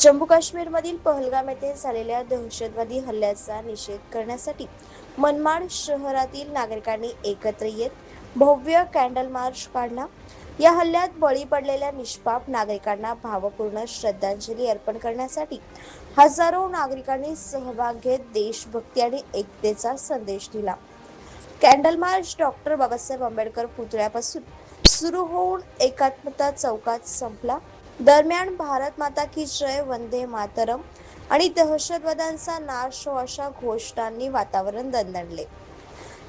जम्मू काश्मीरमधील पहलगाम येथे झालेल्या दहशतवादी हल्ल्याचा निषेध करण्यासाठी मनमाड शहरातील नागरिकांनी एकत्र येत भव्य कॅन्डल मार्च काढला. या हल्ल्यात बळी पडलेल्या निष्पाप नागरिकांना भावपूर्ण श्रद्धांजली अर्पण करण्यासाठी हजारो नागरिकांनी सहभाग घेत देशभक्ती आणि एकतेचा संदेश दिला. Candle march doctor Babasaheb Ambedkar पुतळ्यापासून सुरू होऊन एकात्मता चौकात संपला. दरम्यान भारत माता की जय वंदे मातरम आणि दहशतवाद्यांचा नाश हो अशा घोषणांनी वातावरण दणदणले.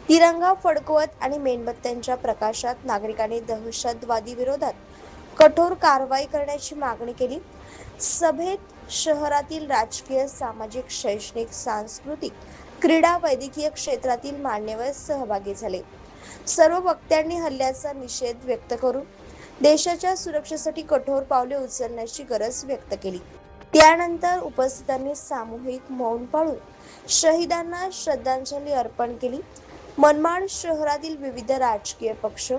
तिरंगा फडकवत आणि मेणबत्त्यांच्या प्रकाशात नागरिकांनी दहशतवादी विरोधात कठोर कारवाई करण्याची मागणी केली. सभेत शहरातील राजकीय सामाजिक शैक्षणिक सांस्कृतिक क्रीडा वैद्यकीय क्षेत्रातील मान्यवर सहभागी झाले. सर्व वक्त्यांनी हल्ल्याचा निषेध व्यक्त करून देशाच्या सुरक्षेसाठी कठोर पावले उचलण्याची गरज व्यक्त केली. त्यानंतर उपस्थितांनी सामूहिक मौन पाळून शहीदांना श्रद्धांजली अर्पण केली. मनमाड शहरातील विविध राजकीय पक्ष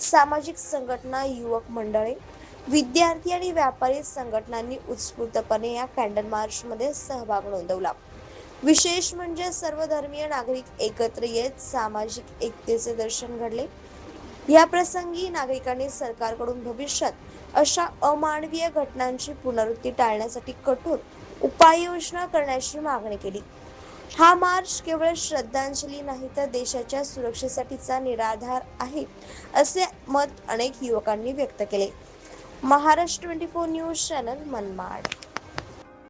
सामाजिक संघटना युवक मंडळे विद्यार्थी आणि व्यापारी संघटनांनी उत्स्फूर्तपणे या कॅन्डल मार्चमध्ये सहभाग नोंदवला. विशेष म्हणजे सर्व धर्मीय नागरिक एकत्र येत सामाजिक एकतेचे दर्शन घडले. या प्रसंगी नागरिकांनी सरकारकडून भविष्यात अशा अमानवीय घटनांची पुनरावृत्ती टाळण्यासाठी कठोर उपाययोजना करण्याची मागणी केली. हा मार्च केवळ श्रद्धांजली नाही तर देशाच्या सुरक्षेसाठीचा निराधार आहे असे मत अनेक युवकांनी व्यक्त केले. Maharashtra twenty four news channel Manmad.